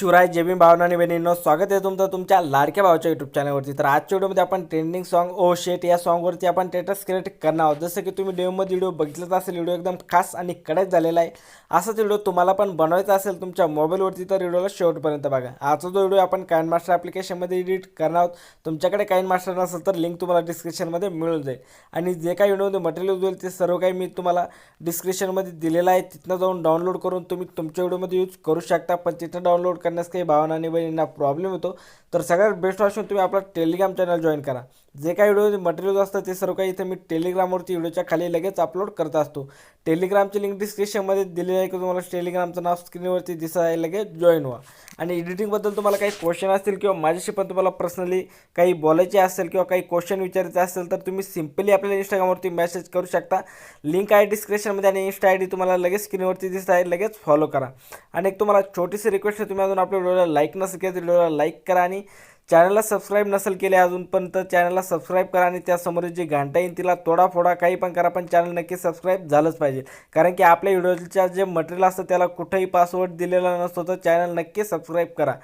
शिवराय जे बी भावना आणि बहिणींनो स्वागत आहे तुमचं तुमच्या लाडक्या भावाच्या यूट्यूब चॅनलवरती तर आजच्या व्हिडिओमध्ये आपण ट्रेंडिंग सॉन्ग ओ शेट या सॉन्गवरती आपण टेटस क्रिएट करणार आहोत. जसं की तुम्ही डेमोमध्ये व्हिडिओ बघितलाच असेल व्हिडिओ एकदम खास आणि कडक झालेला आहे. असाच व्हिडिओ तुम्हाला पण बनवायचा असेल तुमच्या मोबाईलवरती तर व्हिडिओला शेवटपर्यंत बघा. आजचा जो व्हिडिओ आपण काइन मास्टर ॲप्लिकेशनमध्ये एडिट करणार आहोत तुमच्याकडे काइन मास्टर नसेल तर लिंक तुम्हाला डिस्क्रिप्शनमध्ये मिळून जाईल. आणि जे काही व्हिडिओमध्ये मटेरियल होईल ते सर्व काही मी तुम्हाला डिस्क्रिप्शनमध्ये दिलेलं आहे. तिथनं जाऊन डाउनलोड करून तुम्ही तुमच्या व्हिडिओमध्ये यूज करू शकता पण तिथं डाउनलोड करण्यास काही भावना आणि बहिणींना प्रॉब्लेम येतो तर सगळ्यात बेस्ट ऑप्शन तुम्ही आपला टेलिग्राम चॅनल जॉईन करा. जे काही व्हिडिओ मटेरियल असतं ते सर्व काही इथे मी टेलिग्रामवरती व्हिडिओच्या खाली लगेच अपलोड करत असतो. टेलिग्रामची लिंक डिस्क्रिप्शनमध्ये दिलेली आहे की तुम्हाला टेलिग्रामचं नाव स्क्रीनवरती दिसत आहे लगेच जॉईन व्हा. आणि एडिटिंगबद्दल तुम्हाला काही क्वेश्चन असतील किंवा माझ्याशी पण तुम्हाला पर्सनली काही बोलायचे असेल किंवा काही क्वेश्चन विचारायचे असेल तर तुम्ही सिम्पली आपल्या इंस्टाग्रामवरती मेसेज करू शकता. लिंक आहे डिस्क्रिप्शनमध्ये आणि इन्स्टा आय डी तुम्हाला लगेच स्क्रीनवरती दिसत आहे लगेच फॉलो करा. आणि एक तुम्हाला छोटीशी रिक्वेस्ट आहे तुम्ही अजून आपल्या व्हिडिओला लाईक नसेल केलं तर व्हिडिओला लाईक करा आणि चॅनलला सबस्क्राईब नसेल केले अजून पण तर चॅनलला सबस्क्राईब करा आणि त्यासमोर जी घंटा येईल तिला तोडा फोडा काही पण करा पण चॅनल नक्की सबस्क्राईब झालंच पाहिजे. कारण की आपल्या व्हिडिओच्या जे मटेरियल असतं त्याला कुठेही पासवर्ड दिलेला नसतो तर चॅनल नक्की सबस्क्राईब करा.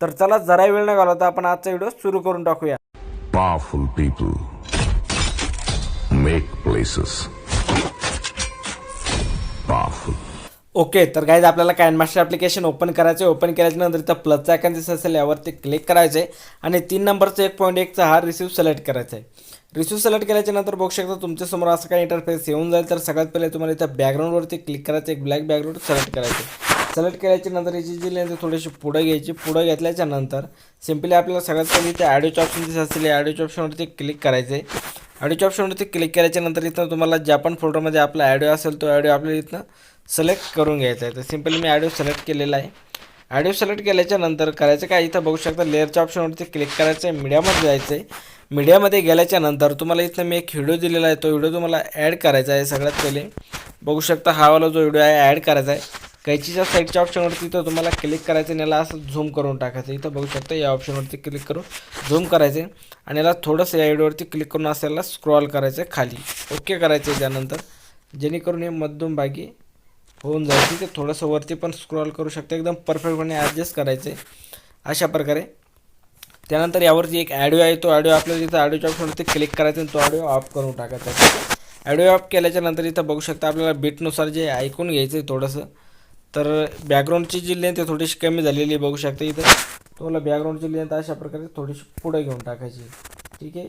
तर चला जरा वेळ न घालवता आपण आजचा व्हिडिओ सुरू करून टाकूया. Powerful people make places okay तर गाईज आपल्याला कॅन मास्टर ॲप्लिकेशन ओपन करायचं आहे. ओपन केल्याच्यानंतर इथं प्लसचा आयकन दिसत असेल यावरती क्लिक करायचं आहे आणि तीन नंबरचं एक पॉईंट एकचा हा रिसिव्ह सिलेक्ट करायचा आहे रिसिव्ह सिलेक्ट केल्याच्यानंतर बघू शकता तुमच्यासमोर असं काही इंटरफेस येऊन जाईल. तर सगळ्यात पहिले तुम्हाला इथं बॅकग्राऊंडवरती क्लिक करायचं एक ब्लॅक बॅकग्राऊंड सिलेक्ट करायचं सिलेक्ट केल्याच्यानंतर याची जी लेन्थ थोडीशी पुढं घ्यायची. पुढं घेतल्याच्यानंतर सिम्पली आपल्याला सगळ्यात पहिले इथे ॲडिओच्या ऑप्शन दिसत असेल या ॲडिओच्या ऑप्शनवरती क्लिक करायचं आहे ॲडिओच्या ऑप्शनवरती क्लिक केल्याच्यानंतर इथं तुम्हाला ज्या पण फोल्डरमध्ये आपला ॲडिओ असेल तो ॲडिओ आपल्याला इथनं सिलेक्ट करून घ्यायचा आहे. तर सिम्पली मी ॲडिओ सिलेक्ट केलेला आहे. ॲडिओ सिलेक्ट केल्याच्यानंतर करायचं काय? इथं बघू शकता लेअरच्या ऑप्शनवरती क्लिक करायचं आहे मीडियामध्ये जायचं आहे मीडियामध्ये गेल्याच्यानंतर तुम्हाला इथं मी एक व्हिडिओ दिलेला आहे. तो व्हिडिओ तुम्हाला ॲड करायचा आहे सगळ्यात पहिले. बघू शकता हा वाला जो व्हिडिओ आहे ॲड करायचा आहे. कैचीच्या साईडच्या ऑप्शनवरती तर तुम्हाला क्लिक करायचं आणि याला असं झूम करून टाकायचं इथं बघू शकता या ऑप्शनवरती क्लिक करून झूम करायचे आणि याला थोडंसं या व्हिडिओवरती क्लिक करून असं याला स्क्रॉल करायचं आहे खाली. ओके करायचं आहे त्यानंतर. जेणेकरून हे मध्यमभागी होऊन जाईल. तिथे थोडंसं वरती पण स्क्रॉल करू शकते. एकदम परफेक्टपणे ॲडजस्ट करायचं आहे अशा प्रकारे. त्यानंतर यावरती एक ॲडिओ आहे. तो ॲडिओ आपल्याला तिथं ॲडिओच्या ऑप्शनवरती क्लिक करायचा आणि तो ॲडिओ ऑफ करून टाकायचा. आहे ॲडिओ ऑफ केल्याच्यानंतर इथं बघू शकता आपल्याला बीटनुसार जे ऐकून घ्यायचं आहे थोडंसं. तर बॅकग्राऊंडची जी लेंथ आहे थोडीशी कमी झालेली आहे. बघू शकता इथं. तुम्हाला बॅकग्राऊंडची लेंथ अशा प्रकारे थोडीशी पुढे घेऊन टाकायची ठीक आहे?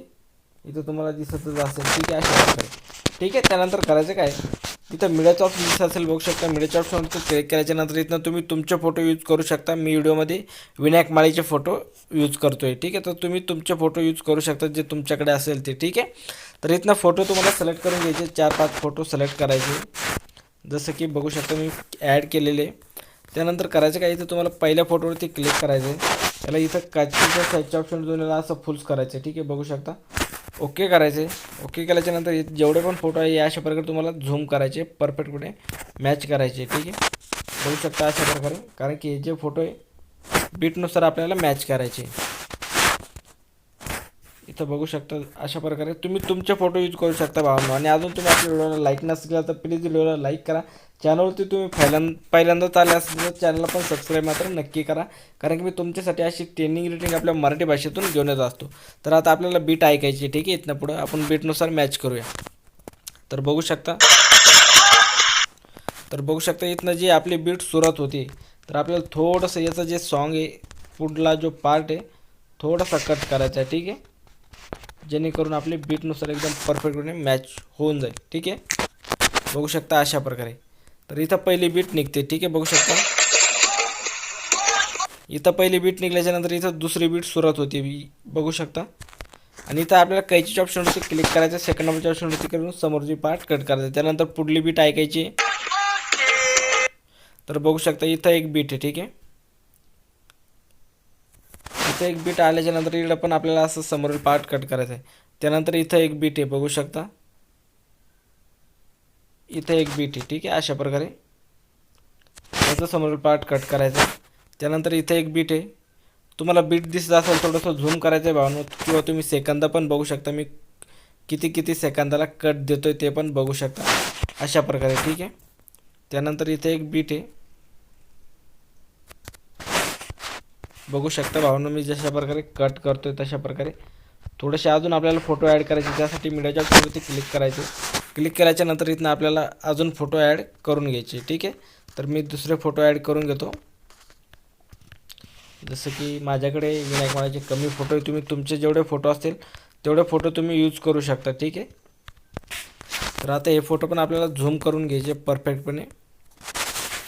इथं तुम्हाला दिसतच असेल. ठीक आहे? अशा प्रकारे. ठीक आहे? त्यानंतर करायचं काय? इथं मीडियाचा ऑप्शन दिसत असेल बघू शकता मीडियाच्या ऑप्शनवरती क्लिक केल्याच्यानंतर इथनं तुम्ही तुमचे फोटो यूज करू शकता. मी व्हिडिओमध्ये विनायक माळीचे फोटो यूज करतो आहे ठीक आहे? तर तुम्ही तुमचे फोटो यूज करू शकता जे तुमच्याकडे असेल ते. ठीक आहे? तर इथनं फोटो तुम्हाला सिलेक्ट करून घ्यायचे. चार पाच फोटो सिलेक्ट करायचे. जसं की बघू शकता मी ॲड केलेले. त्यानंतर करायचं काय? इथं तुम्हाला पहिल्या फोटोवरती क्लिक करायचं आहे त्याला इथं काचीच्या साईडच्या ऑप्शन तुम्हाला असं फुल्स करायचं आहे ठीक आहे? बघू शकता. ओके करायचे. ओके केल्याच्यानंतर जेवढे पण फोटो आहे या अशा प्रकारे तुम्हाला झूम करायचे परफेक्ट कुठे मॅच करायचे ठीक आहे? बघू शकता अशा प्रकारे. कारण की हे जे फोटो आहे बीटनुसार आपल्याला मॅच करायचे. इथं बघू शकता अशा प्रकारे. तुम्ही तुमचे फोटो यूज करू शकता भावांनो. आणि अजून तुम्ही आपल्या व्हिडिओला लाईक नसेल केला तर प्लीज व्हिडिओला लाईक करा. चॅनलवरती तुम्ही पहिल्यांदा पहिल्यांदाच आले असेल तर चॅनलला पण सबस्क्राईब मात्र नक्की करा. कारण की मी तुमच्यासाठी अशी ट्रेनिंग रिटिंग आपल्या मराठी भाषेतून घेऊन येत असतो. तर आता आपल्याला बीट ऐकायची ठीक आहे? इथनं पुढं आपण बीटनुसार मॅच करूया. तर बघू शकता. तर बघू शकता इथनं जी आपली बीट सुरुवात होती तर आपल्याला थोडंसं याचं जे सॉन्ग आहे पुढला जो पार्ट आहे थोडासा कट करायचा आहे ठीक आहे? जेणेकरून आपली बीटनुसार एकदम परफेक्टपणे मॅच होऊन जाईल. ठीक आहे? बघू शकता अशा प्रकारे. तर इथं पहिली बीट निघते. ठीक आहे? बघू शकता. इथं पहिली बीट निघल्याच्यानंतर इथं दुसरी बीट सुरुवात होती. बघू शकता. आणि इथं आपल्याला कैचीच्या ऑप्शनवरती क्लिक करायचं. सेकंड नंबरच्या ऑप्शनवरती करून समोरची पार्ट कट करायचं. त्यानंतर पुढली बीट ऐकायची. तर बघू शकता इथं एक बीट आहे. ठीक आहे? इथं एक बीट आल्याच्यानंतर इकडं पण आपल्याला असं समोरील पार्ट कट करायचं आहे त्यानंतर इथं एक बीट आहे बघू शकता. इथं एक बीट आहे ठीक आहे अशा प्रकारे. याचं समोरील पार्ट कट करायचं आहे त्यानंतर इथं एक बीट आहे. तुम्हाला बीट दिसत असेल थोडंसं झूम करायचं आहे भावनो किंवा तुम्ही सेकंद पण बघू शकता. मी किती किती सेकंदाला कट देतोय ते पण बघू शकता. अशा प्रकारे ठीक आहे. त्यानंतर इथे एक बीट आहे. बघू शकता भावना मी जशा प्रकारे कट करतोय तशा प्रकारे. थोडेसे अजून आपल्याला फोटो ॲड करायचे त्यासाठी मीडियाच्या ऑप्शनवरती क्लिक करायचे. क्लिक केल्याच्यानंतर इथनं आपल्याला अजून फोटो ॲड करून घ्यायचे ठीक आहे? तर मी दुसरे फोटो ॲड करून घेतो. जसं की माझ्याकडे विनायक माळाचे कमी फोटो आहे तुम्ही तुमचे जेवढे फोटो असतील तेवढे फोटो तुम्ही यूज करू शकता ठीक आहे? तर आता हे फोटो पण आपल्याला झूम करून घ्यायचे परफेक्टपणे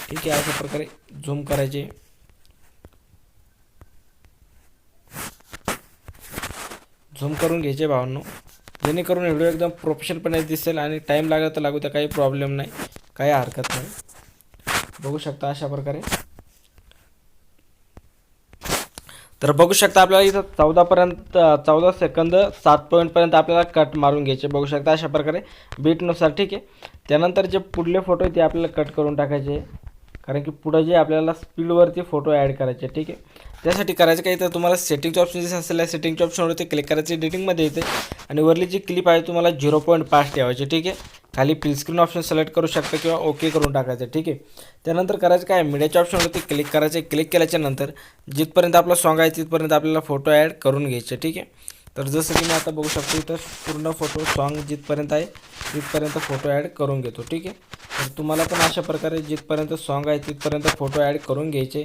ठीक आहे अशा प्रकारे झूम करायचे. झूम करून घ्यायचे भावांनो. जेणेकरून व्हिडिओ एकदम प्रोफेशनलपणे दिसेल आणि टाईम लागला तर लागू त्या काही प्रॉब्लेम नाही काही हरकत नाही. बघू शकता अशा प्रकारे. तर बघू शकता आपल्याला इथं चौदापर्यंत चौदा सेकंद सात पॉईंटपर्यंत आपल्याला कट मारून घ्यायचे. बघू शकता अशा प्रकारे. बीटनुसार ठीक आहे. त्यानंतर जे पुढले फोटो आहे ते आपल्याला कट करून टाकायचे. कारण की पुढं जे आपल्याला स्पीडवरती फोटो ॲड करायचे ठीक आहे. त्यासाठी करायचं काय तर तुम्हाला सेटिंगचे ऑप्शन जे असेल सेटिंगच्या ऑप्शनवरती क्लिक करायचं एडिटिंगमध्ये येते. आणि वरली जी क्लिप आहे तुम्हाला झिरो पॉईंट पाच ठेवायची ठीक आहे? खाली फिलस्क्रीन ऑप्शन सिलेक्ट करू शकता किंवा ओके करून टाकायचं ठीक आहे? त्यानंतर करायचं काय मीडियाच्या ऑप्शनवरती क्लिक करायचं क्लिक केल्याच्यानंतर जिथपर्यंत आपला सॉन्ग आहे तिथपर्यंत आपल्याला फोटो ॲड करून घ्यायचे ठीक आहे? तर जसं की मी आता बघू शकतो इथं पूर्ण फोटो सॉन्ग जिथपर्यंत आहे तिथपर्यंत फोटो ॲड करून घेतो ठीक आहे? तर तुम्हाला पण अशा प्रकारे जिथपर्यंत सॉन्ग आहे तिथपर्यंत फोटो ॲड करून घ्यायचे.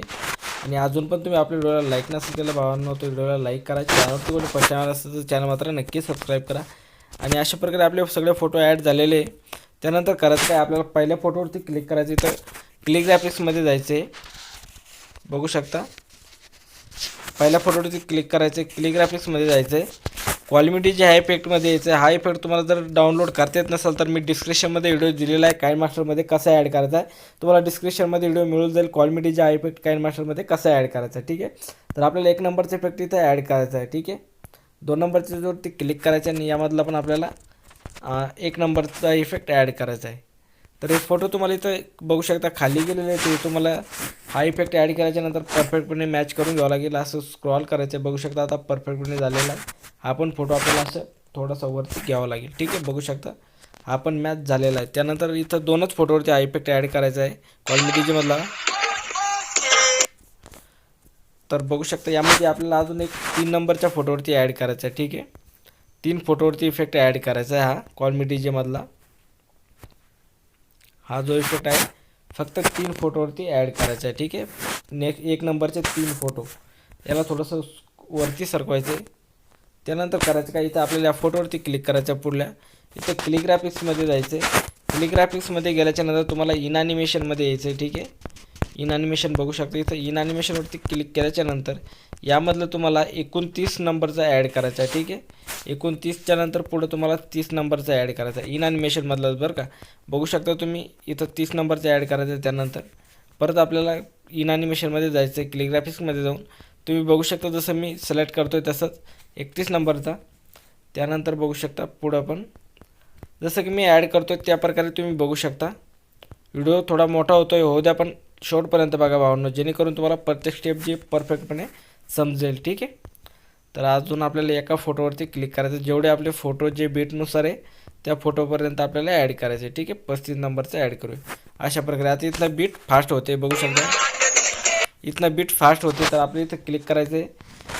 आणि अजून पण तुम्ही आपल्या व्हिडिओला लाईक नसेल केलं भावांनो तर व्हिडिओला लाईक करा. चॅनलवरती कोणी फर्स्ट चॅनल असेल तर चॅनल मात्र नक्की सबस्क्राईब करा. आणि अशा प्रकारे आपले सगळे फोटो ॲड झालेले. आहे. त्यानंतर करायचं काय आपल्याला पहिल्या फोटोवरती क्लिक करायचे तर क्लिक ग्राफिक्समध्ये जायचे. बघू शकता. पहिल्या फोटोवरती क्लिक करायचे क्लिक ग्राफिक्समध्ये जायचं. आहे क्वालिटी जे आहे इफेक्टमध्ये यायचं आहे हा इफेक्ट तुम्हाला जर डाउनलोड करता येत नसेल तर मी डिस्क्रिप्शनमध्ये व्हिडिओ दिलेला आहे. काइन मास्टरमध्ये कसा ॲड करायचा आहे. तुम्हाला डिस्क्रिप्शनमध्ये व्हिडिओ मिळून जाईल क्वालिटी जे आहे इफेक्ट काइन मास्टरमध्ये कसा ॲड करायचा आहे ठीक आहे? तर आपल्याला एक नंबरचा इफेक्ट इथं ॲड करायचा आहे ठीक आहे? दोन नंबरच्या ते क्लिक करायचं आहे आणि यामधला पण आपल्याला एक नंबरचा इफेक्ट ॲड करायचा आहे. तर हे फोटो तुम्हाला इथं बघू शकता खाली गेलेले आहे ते तुम्हाला हा इफेक्ट ॲड करायच्यानंतर परफेक्टपणे मॅच करून घ्यावं लागेल. असं स्क्रॉल करायचं आहे. बघू शकता आता परफेक्टपणे झालेला आहे. हा पण फोटो आपल्याला असं थोडासा वरती घ्यावा लागेल. ठीक आहे? बघू शकता. हा पण मॅच झालेला आहे. त्यानंतर इथं दोनच फोटोवरती हा इफेक्ट ॲड करायचा आहे. क्वालिटीजीमधला तर बघू शकता यामध्ये आपल्याला अजून एक तीन नंबरच्या फोटोवरती ॲड करायचा आहे. ठीक आहे? तीन फोटोवरती इफेक्ट ॲड करायचा आहे हा. कॉलमिटीजेमधला हा जो इफेक्ट आहे फक्त तीन फोटोवरती ॲड करायचा आहे. ठीक आहे? नेक्स्ट एक नंबरचे तीन फोटो याला थोडंसं वरती सरकवायचं आहे त्यानंतर करायचं काय? इथं आपल्याला या फोटोवरती क्लिक करायचं आहे पुढल्या. इथं क्लिग्राफिक्समध्ये जायचं आहे क्लिग्राफिक्समध्ये गेल्याच्यानंतर गेल्याच्यानंतर तुम्हाला इनॲनिमेशनमध्ये यायचं आहे ठीक आहे? इनॲनिमेशन बघू शकता. इथं इनॲनिमेशनवरती क्लिक केल्याच्यानंतर यामधलं तुम्हाला एकोणतीस नंबरचा ॲड करायचा आहे ठीक आहे? एकोणतीसच्या नंतर पुढं तुम्हाला तीस नंबरचा ॲड करायचा आहे. इनअनिमेशनमधलं बरं का? बघू शकता तुम्ही इथं तीस नंबरचा ॲड करायचं आहे त्यानंतर. परत आपल्याला इनॲनिमेशनमध्ये जायचं आहे क्लिग्राफिक्समध्ये जाऊन. तुम्ही बघू शकता जसं मी सिलेक्ट करतो आहे तसंच. एकतीस नंबरचा. त्यानंतर बघू शकता पुढं पण. जसं की मी ॲड करतो आहे त्या प्रकारे तुम्ही बघू शकता. व्हिडिओ थोडा मोठा होतो आहे होऊ द्या पण शेवटपर्यंत बघा भावांनो जेणेकरून तुम्हाला प्रत्येक स्टेप जी परफेक्टपणे समजेल ठीक आहे? तर अजून आपल्याला एका फोटोवरती क्लिक करायचं. जेवढे आपले फोटो जे बीटनुसार आहे त्या फोटोपर्यंत आपल्याला ॲड करायचे ठीक आहे? पस्तीस नंबरचं ॲड करूया. अशा प्रकारे. आता इथलं बीट फास्ट होते बघू शकता. इथनं बीट फास्ट होते तर आपल्या इथं क्लिक करायचं आहे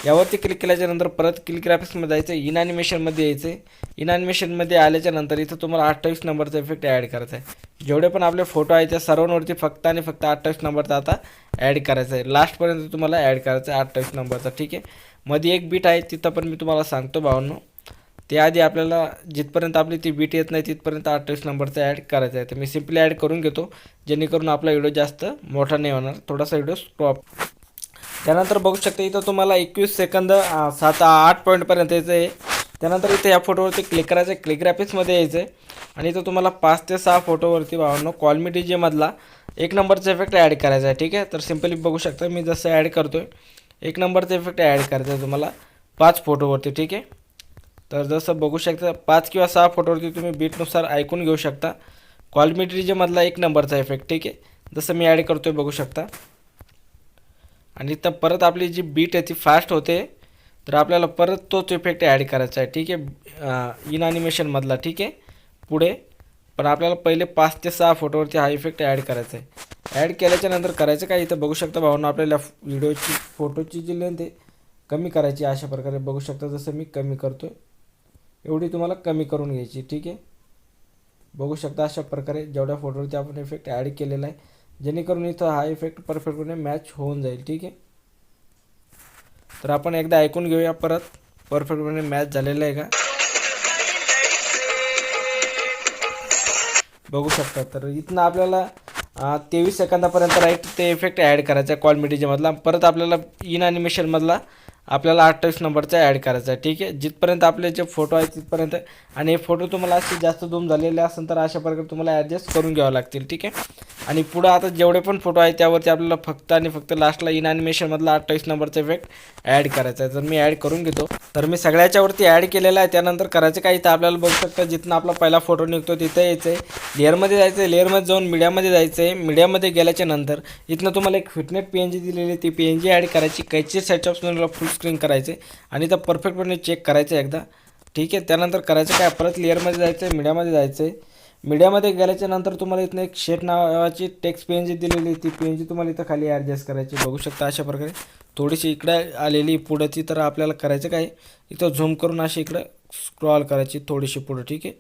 यावरती क्लिक केल्याच्यानंतर परत क्लिक ग्राफिक्समध्ये जायचं आहे इन ॲनिमेशनमध्ये यायचं. आहे इन ॲनिमेशनमध्ये आल्याच्यानंतर इथं तुम्हाला अठ्ठावीस नंबरचा इफेक्ट ॲड करायचा आहे. जेवढे पण आपले फोटो आहे त्या सर्वांवरती फक्त आणि फक्त अठ्ठावीस नंबरचा आता ॲड करायचा आहे. लास्टपर्यंत तुम्हाला ॲड करायचा आहे अठ्ठावीस नंबरचा ठीक आहे? मध्ये एक बीट आहे तिथं पण मी तुम्हाला सांगतो भावांनो. त्याआधी आपल्याला जिथपर्यंत आपली ती बीट येत नाही तिथपर्यंत अठ्ठावीस नंबरचा ॲड करायचा आहे. तर मी सिम्पली ॲड करून घेतो जेणेकरून आपला व्हिडिओ जास्त मोठा नाही होणार. थोडासा व्हिडिओ स्टॉप त्यानंतर बघू शकता इथं तुम्हाला एकवीस सेकंद सात आठ पॉईंटपर्यंत यायचं आहे त्यानंतर इथं या फोटोवरती क्लिक करायचं आहे क्लिक ग्राफिक्समध्ये यायचं आहे आणि इथं तुम्हाला पाच ते सहा फोटोवरती भावांनो कॉलमिटी जे मधला एक नंबरचा इफेक्ट ॲड करायचा आहे ठीक आहे? तर सिम्पली बघू शकता मी जसं ॲड करतो आहे एक नंबरचा इफेक्ट ॲड करायचा आहे तुम्हाला पाच फोटोवरती ठीक आहे? तर जसं बघू शकता पाच किंवा सहा फोटोवरती तुम्ही बीटनुसार ऐकून घेऊ शकता. क्वालिटी जे मधला एक नंबरचा इफेक्ट ठीक आहे? जसं मी ॲड करतो आहे बघू शकता. आणि इथं परत आपली जी बीट आहे ती फास्ट होते तर आपल्याला परत तोच इफेक्ट ॲड करायचा आहे. ठीक आहे? इन ॲनिमेशनमधला ठीक आहे? पुढे. पण आपल्याला पहिले पाच ते सहा फोटोवरती हा इफेक्ट ॲड करायचा आहे. ॲड केल्याच्यानंतर करायचं काय? इथं बघू शकता भावना आपल्याला व्हिडिओची फोटोची जी लेंथ आहे कमी करायची अशा प्रकारे. बघू शकता जसं मी कमी करतो एवढी तुम्हाला कमी करून घ्यायची ठीक आहे? बघू शकता अशा प्रकारे जेवढ्या फोटोवरती आपण इफेक्ट ॲड केलेला आहे जेणेकरून इथं हा इफेक्ट परफेक्टपणे मॅच होऊन जाईल ठीक आहे? तर आपण एकदा ऐकून घेऊया परत. परफेक्टपणे मॅच झालेलं आहे का? बघू शकता. तर इथनं आपल्याला तेवीस सेकंदापर्यंत राईट ते इफेक्ट ॲड करायचा आहे कॉल मधला. परत आपल्याला इन ॲनिमेशनमधला आपल्याला अठ्ठावीस नंबरचा ॲड करायचा आहे. ठीक आहे? जिथपर्यंत आपले जे फोटो आहेत तिथपर्यंत. आणि हे फोटो तुम्हाला असे जास्त झूम झालेले असेल तर अशा प्रकारे तुम्हाला ॲडजस्ट करून घ्यावं लागतील. ठीक आहे? आणि पुढं आता जेवढे पण फोटो आहेत त्यावरती आपल्याला फक्त आणि फक्त लास्टला इन ॲनिमेशनमधला अठ्ठावीस नंबरचा इफेक्ट ॲड करायचा आहे. तर मी ॲड करून घेतो. तर मी सगळ्याच्यावरती ॲड केलेला आहे. त्यानंतर करायचं काय? इथं आपल्याला बघू शकता जिथनं आपला पहिला फोटो निघतो तिथं यायचं आहे. लेअरमध्ये जायचं आहे लेअरमध्ये जाऊन मीडियामध्ये जायचं आहे मीडियामध्ये गेल्याच्यानंतर इथनं तुम्हाला एक फिटनेट पी एन जी दिलेली आहे. ती पी एन जी ॲड करायची. कैची सेट फुल स्क्रीन करायचे. आणि तर परफेक्टपणे चेक करायचं आहे एकदा. ठीक आहे? त्यानंतर करायचं काय? परत लेअरमध्ये जायचं आहे मीडियामध्ये जायचं आहे मीडियामध्ये गेल्याच्यानंतर तुम्हाला इथनं एक शेट नावाची टेक्स्ट पी एन जी दिलेली आहे. ती पी एन जी तुम्हाला इथं खाली ॲडजस्ट करायची. बघू शकता अशा प्रकारे. थोडीशी इकडे आलेली पुढं ती तर आपल्याला करायचं काय? इथं झूम करून अशी इकडं स्क्रॉल करायची थोडीशी पुढं. ठीक आहे?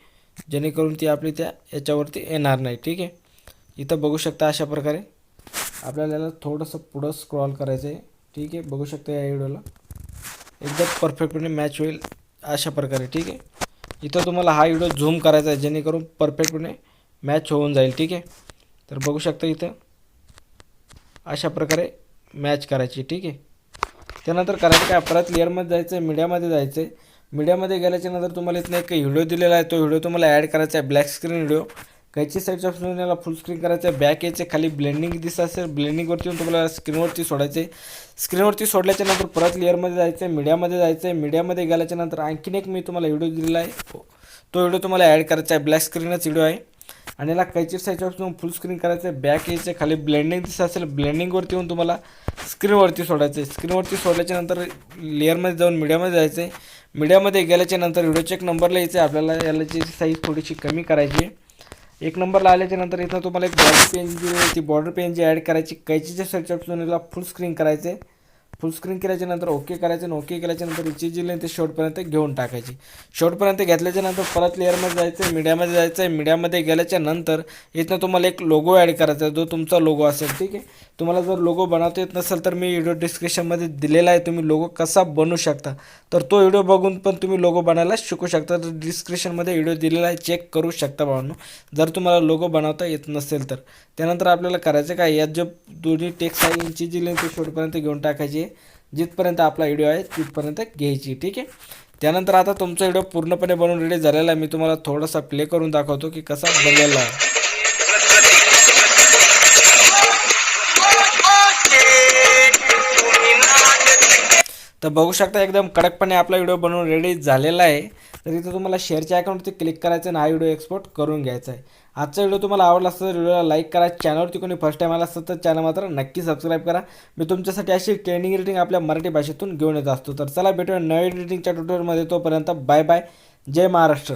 जेणेकरून ती आपली त्या याच्यावरती येणार नाही. ठीक आहे? इथं बघू शकता अशा प्रकारे. आपल्याला थोडंसं पुढं स्क्रॉल करायचं आहे ठीक आहे? बघू शकता या व्हिडिओला एकदम परफेक्टपणे मॅच होईल अशा प्रकारे ठीक आहे? इथं तुम्हाला हा व्हिडिओ झूम करायचा आहे जेणेकरून परफेक्टपणे मॅच होऊन जाईल ठीक आहे? तर बघू शकता इथं अशा प्रकारे मॅच करायची ठीक आहे? त्यानंतर करायचं काय? परत लेअरमध्ये जायचं आहे मीडियामध्ये जायचं आहे मीडियामध्ये गेल्याच्यानंतर तुम्हाला इथं एक व्हिडिओ दिलेला आहे तो व्हिडिओ तुम्हाला ॲड करायचा आहे ब्लॅक स्क्रीन व्हिडिओ काहीची साईडच्या ऑप्शन याला फुल स्क्रीन करायचं. आहे बॅक यायचे खाली ब्लेंडिंग दिसत असेल. ब्लेंडिंगवरती येऊन तुम्हाला स्क्रीनवरती सोडायचे. स्क्रीनवरती सोडल्याच्या नंतर परत लेअरमध्ये जायचं आहे मीडियामध्ये जायचं आहे मीडियामध्ये गेल्याच्यानंतर आणखीन एक मी तुम्हाला व्हिडिओ दिलेला आहे. तो व्हिडिओ तुम्हाला ॲड करायचा आहे. ब्लॅक स्क्रीनच व्हिडिओ आहे. आणि याला कैची साईडच्या ऑप्शन फुल स्क्रीन करायचं आहे बॅक यायचं आहे खाली ब्लेंडिंग दिसत असेल. ब्लेंडिंगवरती येऊन तुम्हाला स्क्रीनवरती सोडायचं आहे स्क्रीनवरती सोडल्याच्या नंतर लेअरमध्ये जाऊन मीडियामध्ये जायचं आहे मीडियामध्ये गेल्याच्यानंतर व्हिडिओचे एक नंबरला यायचं आहे आपल्याला याची साईज थोडीशी कमी करायची आहे. एक नंबरला आल्याच्यानंतर इथं तुम्हाला एक बॉर्डर पेन जी ती बॉर्डर पेन जी ॲड करायची कैचीच्या सर्च ऑप्शनला फुल स्क्रीन करायचे फुल स्क्रीन केल्याच्यानंतर ओके करायचं आणि ओके केल्याच्यानंतर इची जी जी लेंथ शॉर्टपर्यंत घेऊन टाकायची. शॉर्टपर्यंत घेतल्याच्यानंतर परत लेअरमध्ये जायचं आहे मीडियामध्ये जायचं आहे मीडियामध्ये गेल्याच्यानंतर इथनं तुम्हाला एक लोगो ॲड करायचा आहे जो तुमचा लोगो असेल ठीक आहे? तुम्हाला जर लोगो बनवता येत नसेल तर मी व्हिडिओ डिस्क्रिप्शनमध्ये दिलेला आहे तुम्ही लोगो कसा बनवू शकता? तर तो व्हिडिओ बघून पण तुम्ही लोगो बनायला शिकू शकता. तर डिस्क्रिप्शनमध्ये व्हिडिओ दिलेला आहे चेक करू शकता भावांनो. जर तुम्हाला लोगो बनवता येत नसेल तर. त्यानंतर आपल्याला करायचं काय? यात जे दोन्ही टेक्स्ट आहे यांची जी लेंथ शॉर्टपर्यंत घेऊन टाकायची आहे. जिथपर्यंत आपला व्हिडिओ आहे तिथपर्यंत घ्यायची ठीक आहे? त्यानंतर आता तुमचा व्हिडिओ पूर्णपणे बनवून रेडी झालेला आहे. मी तुम्हाला थोडासा प्ले करून दाखवतो की कसा बनलेला आहे. तर बघू शकता एकदम कडकपणे आपला व्हिडिओ बनवून रेडी झालेला आहे. तर इथं तुम्हाला शेअरच्या अकाउंटवरती क्लिक करायचं आणि हा व्हिडिओ एक्सपोर्ट करून घ्यायचा आहे. आजचा व्हिडिओ तुम्हाला आवडला असतं तर व्हिडिओला लाईक करा. चॅनलवरती कोणी फर्स्ट टाईम आला असतं तर चॅनल मात्र नक्की सबस्क्राईब करा. मी तुमच्यासाठी अशी ट्रेनिंग रेटिंग आपल्या मराठी भाषेतून घेऊन येत असतो. तर चला भेटूया नवीन रेटिंगच्या ट्युटोरियलमध्ये तोपर्यंत बाय बाय जय महाराष्ट्र.